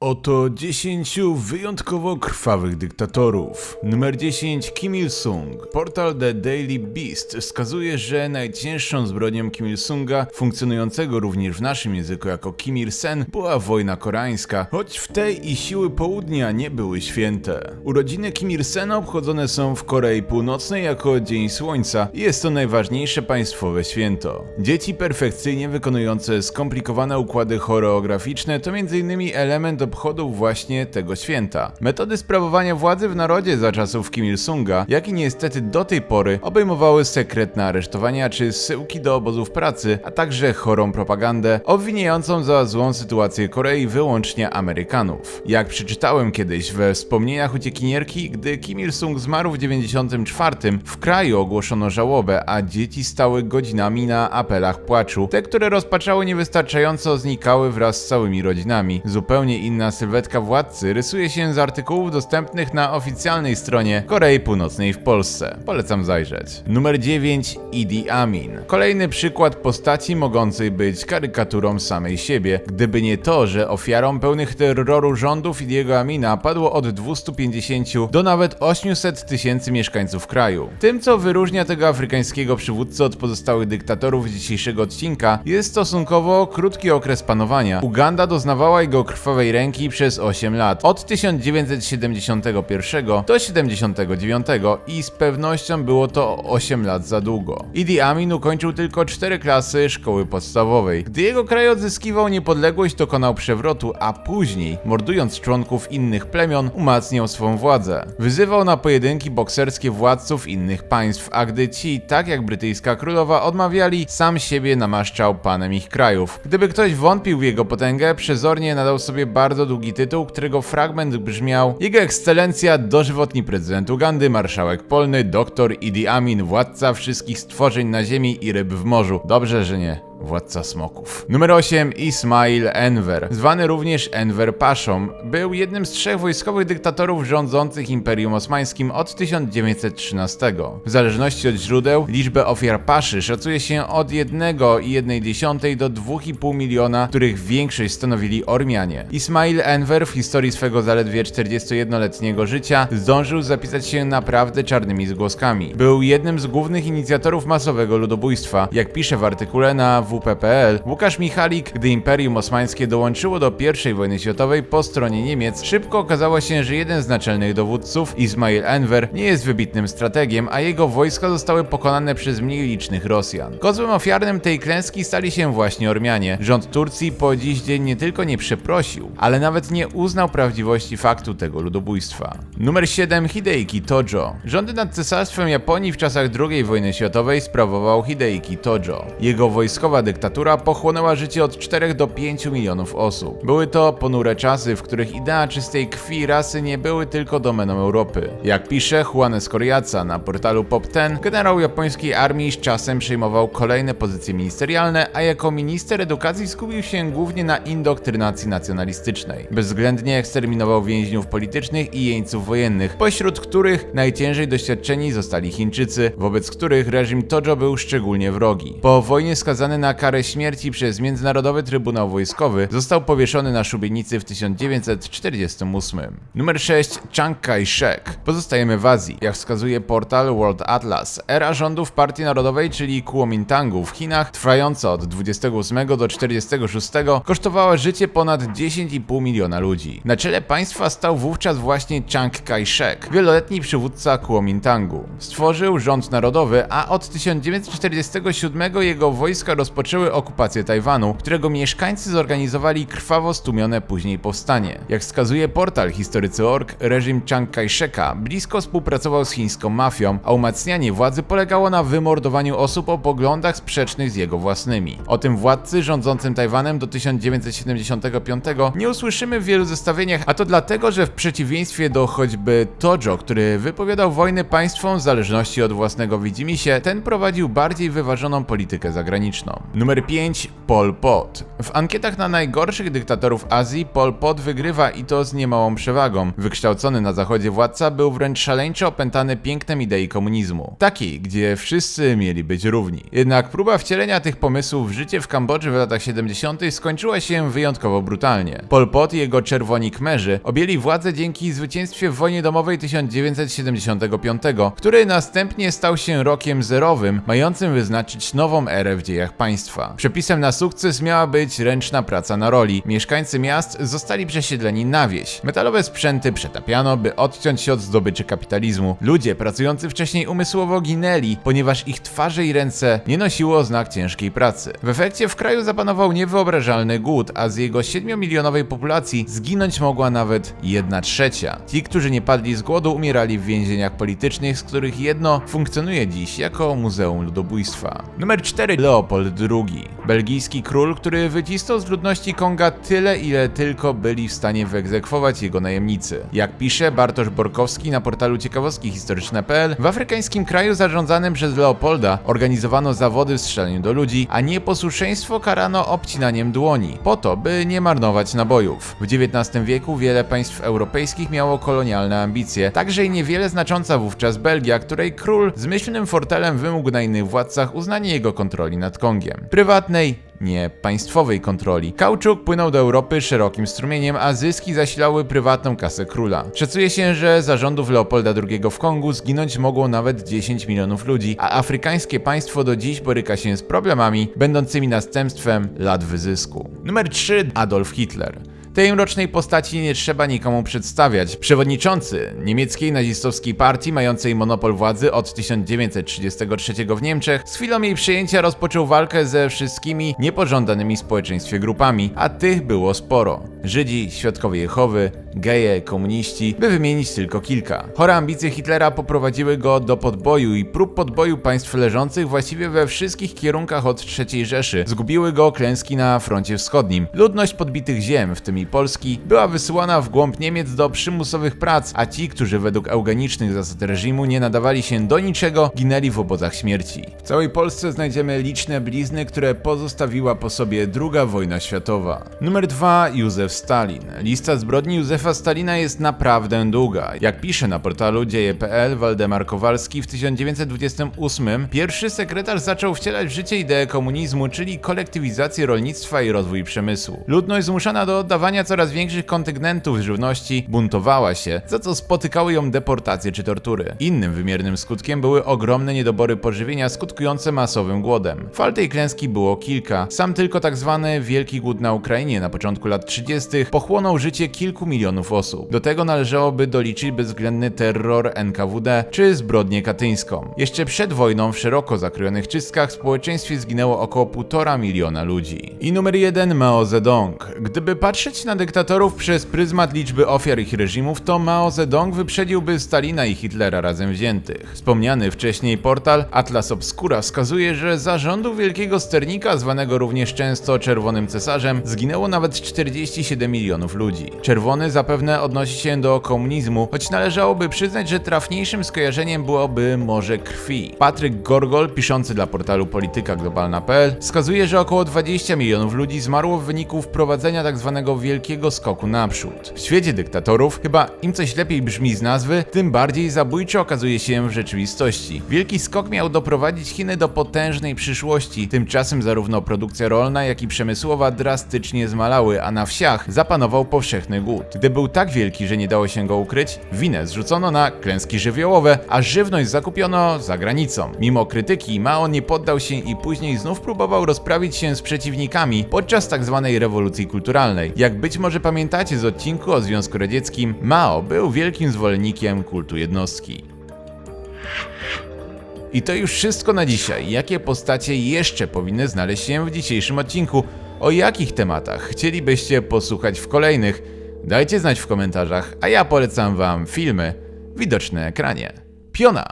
Oto 10 wyjątkowo krwawych dyktatorów. Numer 10 Kim Il-sung. Portal The Daily Beast wskazuje, że najcięższą zbrodnią Kim Il-sunga, funkcjonującego również w naszym języku jako Kim Il-sen, była wojna koreańska, choć w tej i siły południa nie były święte. Urodziny Kim Il-sena obchodzone są w Korei Północnej jako Dzień Słońca i jest to najważniejsze państwowe święto. Dzieci perfekcyjnie wykonujące skomplikowane układy choreograficzne to m.in. element obchodów właśnie tego święta. Metody sprawowania władzy w narodzie za czasów Kim Il-sunga, jak i niestety do tej pory, obejmowały sekretne aresztowania czy zsyłki do obozów pracy, a także chorą propagandę obwiniającą za złą sytuację Korei wyłącznie Amerykanów. Jak przeczytałem kiedyś we wspomnieniach uciekinierki, gdy Kim Il-sung zmarł w 94, w kraju ogłoszono żałobę, a dzieci stały godzinami na apelach płaczu. Te, które rozpaczały niewystarczająco, znikały wraz z całymi rodzinami. Zupełnie inna sylwetka władcy rysuje się z artykułów dostępnych na oficjalnej stronie Korei Północnej w Polsce. Polecam zajrzeć. Numer 9 Idi Amin. Kolejny przykład postaci mogącej być karykaturą samej siebie, gdyby nie to, że ofiarą pełnych terroru rządów Idiego Amina padło od 250 do nawet 800 tysięcy mieszkańców kraju. Tym, co wyróżnia tego afrykańskiego przywódcę od pozostałych dyktatorów dzisiejszego odcinka, jest stosunkowo krótki okres panowania. Uganda doznawała jego krwawej ręki przez 8 lat, od 1971 do 79 i z pewnością było to 8 lat za długo. Idi Amin ukończył tylko 4 klasy szkoły podstawowej. Gdy jego kraj odzyskiwał niepodległość, dokonał przewrotu, a później, mordując członków innych plemion, umacniał swą władzę. Wyzywał na pojedynki bokserskie władców innych państw, a gdy ci, tak jak brytyjska królowa, odmawiali, sam siebie namaszczał panem ich krajów. Gdyby ktoś wątpił w jego potęgę, przezornie nadał sobie bardzo długi tytuł, którego fragment brzmiał Jego ekscelencja dożywotni prezydent Ugandy, marszałek polny, doktor Idi Amin, władca wszystkich stworzeń na ziemi i ryb w morzu. Dobrze, że nie. Władca smoków. Numer 8 Ismail Enver, zwany również Enver Paszą, był jednym z trzech wojskowych dyktatorów rządzących Imperium Osmańskim od 1913. W zależności od źródeł, liczbę ofiar Paszy szacuje się od 1,1 do 2,5 miliona, których większość stanowili Ormianie. Ismail Enver w historii swego zaledwie 41-letniego życia zdążył zapisać się naprawdę czarnymi zgłoskami. Był jednym z głównych inicjatorów masowego ludobójstwa. Jak pisze w artykule na WP.pl, Łukasz Michalik, gdy Imperium Osmańskie dołączyło do I wojny światowej po stronie Niemiec, szybko okazało się, że jeden z naczelnych dowódców, Ismail Enver, nie jest wybitnym strategiem, a jego wojska zostały pokonane przez mniej licznych Rosjan. Kozłem ofiarnym tej klęski stali się właśnie Ormianie. Rząd Turcji po dziś dzień nie tylko nie przeprosił, ale nawet nie uznał prawdziwości faktu tego ludobójstwa. Numer 7 Hideki Tojo. Rządy nad cesarstwem Japonii w czasach II wojny światowej sprawował Hideki Tojo. Jego wojskowa dyktatura pochłonęła życie od 4 do 5 milionów osób. Były to ponure czasy, w których idea czystej krwi rasy nie były tylko domeną Europy. Jak pisze Juanes Coriaca na portalu Pop10, generał japońskiej armii z czasem przejmował kolejne pozycje ministerialne, a jako minister edukacji skupił się głównie na indoktrynacji nacjonalistycznej. Bezwzględnie eksterminował więźniów politycznych i jeńców wojennych, pośród których najciężej doświadczeni zostali Chińczycy, wobec których reżim Tojo był szczególnie wrogi. Po wojnie skazany na karę śmierci przez Międzynarodowy Trybunał Wojskowy, został powieszony na szubienicy w 1948. Numer 6 Chiang Kai-shek. Pozostajemy w Azji. Jak wskazuje portal World Atlas, era rządów Partii Narodowej, czyli Kuomintangu w Chinach, trwająca od 28 do 46, kosztowała życie ponad 10,5 miliona ludzi. Na czele państwa stał wówczas właśnie Chiang Kai-shek, wieloletni przywódca Kuomintangu. Stworzył rząd narodowy, a od 1947 jego wojska rozpoczęły okupację Tajwanu, którego mieszkańcy zorganizowali krwawo stłumione później powstanie. Jak wskazuje portal historycy.org, reżim Chiang Kai-sheka blisko współpracował z chińską mafią, a umacnianie władzy polegało na wymordowaniu osób o poglądach sprzecznych z jego własnymi. O tym władcy rządzącym Tajwanem do 1975 nie usłyszymy w wielu zestawieniach, a to dlatego, że w przeciwieństwie do choćby Tojo, który wypowiadał wojny państwom w zależności od własnego widzimisię, ten prowadził bardziej wyważoną politykę zagraniczną. Numer 5. Pol Pot. W ankietach na najgorszych dyktatorów Azji Pol Pot wygrywa i to z niemałą przewagą. Wykształcony na zachodzie władca był wręcz szaleńczo opętany pięknem idei komunizmu. Takiej, gdzie wszyscy mieli być równi. Jednak próba wcielenia tych pomysłów w życie w Kambodży w latach 70. skończyła się wyjątkowo brutalnie. Pol Pot i jego czerwoni kmerzy objęli władzę dzięki zwycięstwie w wojnie domowej 1975, który następnie stał się rokiem zerowym, mającym wyznaczyć nową erę w dziejach państwa. Przepisem na sukces miała być ręczna praca na roli. Mieszkańcy miast zostali przesiedleni na wieś. Metalowe sprzęty przetapiano, by odciąć się od zdobyczy kapitalizmu. Ludzie pracujący wcześniej umysłowo ginęli, ponieważ ich twarze i ręce nie nosiły oznak ciężkiej pracy. W efekcie w kraju zapanował niewyobrażalny głód, a z jego 7-milionowej populacji zginąć mogła nawet 1 trzecia. Ci, którzy nie padli z głodu, umierali w więzieniach politycznych, z których jedno funkcjonuje dziś jako Muzeum Ludobójstwa. Numer 4. Leopold II. Belgijski król, który wycisnął z ludności Konga tyle, ile tylko byli w stanie wyegzekwować jego najemnicy. Jak pisze Bartosz Borkowski na portalu ciekawostki historyczne.pl, w afrykańskim kraju zarządzanym przez Leopolda organizowano zawody w strzelaniu do ludzi, a nieposłuszeństwo karano obcinaniem dłoni, po to, by nie marnować nabojów. W XIX wieku wiele państw europejskich miało kolonialne ambicje, także i niewiele znacząca wówczas Belgia, której król z myślnym fortelem wymógł na innych władcach uznanie jego kontroli nad Kongiem. Prywatnej, nie państwowej kontroli. Kauczuk płynął do Europy szerokim strumieniem, a zyski zasilały prywatną kasę króla. Szacuje się, że za rządów Leopolda II w Kongu zginąć mogło nawet 10 milionów ludzi, a afrykańskie państwo do dziś boryka się z problemami będącymi następstwem lat wyzysku. Numer 3. Adolf Hitler. Tej mrocznej postaci nie trzeba nikomu przedstawiać. Przewodniczący niemieckiej nazistowskiej partii, mającej monopol władzy od 1933 w Niemczech, z chwilą jej przyjęcia rozpoczął walkę ze wszystkimi niepożądanymi społeczeństwie grupami, a tych było sporo. Żydzi, świadkowie Jehowy, geje, komuniści, by wymienić tylko kilka. Chore ambicje Hitlera poprowadziły go do podboju i prób podboju państw leżących właściwie we wszystkich kierunkach od III Rzeszy. Zgubiły go klęski na froncie wschodnim. Ludność podbitych ziem, w tym i Polski, była wysyłana w głąb Niemiec do przymusowych prac, a ci, którzy według eugenicznych zasad reżimu nie nadawali się do niczego, ginęli w obozach śmierci. W całej Polsce znajdziemy liczne blizny, które pozostawiła po sobie II wojna światowa. Numer 2. Józef Stalin. Lista zbrodni Józefa Stalina jest naprawdę długa. Jak pisze na portalu dzieje.pl Waldemar Kowalski w 1928 pierwszy sekretarz zaczął wcielać w życie ideę komunizmu, czyli kolektywizację rolnictwa i rozwój przemysłu. Ludność zmuszana do oddawania coraz większych kontyngentów żywności buntowała się, za co spotykały ją deportacje czy tortury. Innym wymiernym skutkiem były ogromne niedobory pożywienia skutkujące masowym głodem. Fal tej klęski było kilka. Sam tylko tak zwany Wielki Głód na Ukrainie na początku lat 30. pochłonął życie kilku milionów osób. Do tego należałoby doliczyć bezwzględny terror NKWD czy zbrodnię katyńską. Jeszcze przed wojną w szeroko zakrojonych czystkach w społeczeństwie zginęło około 1,5 miliona ludzi. I numer 1 Mao Zedong. Gdyby patrzeć na dyktatorów przez pryzmat liczby ofiar ich reżimów, to Mao Zedong wyprzedziłby Stalina i Hitlera razem wziętych. Wspomniany wcześniej portal Atlas Obscura wskazuje, że za rządów Wielkiego Sternika, zwanego również często Czerwonym Cesarzem, zginęło nawet 47 milionów ludzi. Czerwony zapewne odnosi się do komunizmu, choć należałoby przyznać, że trafniejszym skojarzeniem byłoby morze krwi. Patryk Gorgol, piszący dla portalu Polityka Globalna.pl, wskazuje, że około 20 milionów ludzi zmarło w wyniku wprowadzenia tzw. wielkiego skoku naprzód. W świecie dyktatorów, chyba im coś lepiej brzmi z nazwy, tym bardziej zabójczy okazuje się w rzeczywistości. Wielki skok miał doprowadzić Chiny do potężnej przyszłości, tymczasem zarówno produkcja rolna, jak i przemysłowa drastycznie zmalały, a na wsiach zapanował powszechny głód. Gdy był tak wielki, że nie dało się go ukryć, winę zrzucono na klęski żywiołowe, a żywność zakupiono za granicą. Mimo krytyki, Mao nie poddał się i później znów próbował rozprawić się z przeciwnikami podczas tzw. rewolucji kulturalnej. Jak być może pamiętacie z odcinku o Związku Radzieckim, Mao był wielkim zwolennikiem kultu jednostki. I to już wszystko na dzisiaj. Jakie postacie jeszcze powinny znaleźć się w dzisiejszym odcinku? O jakich tematach chcielibyście posłuchać w kolejnych? Dajcie znać w komentarzach, a ja polecam Wam filmy widoczne na ekranie. Piona!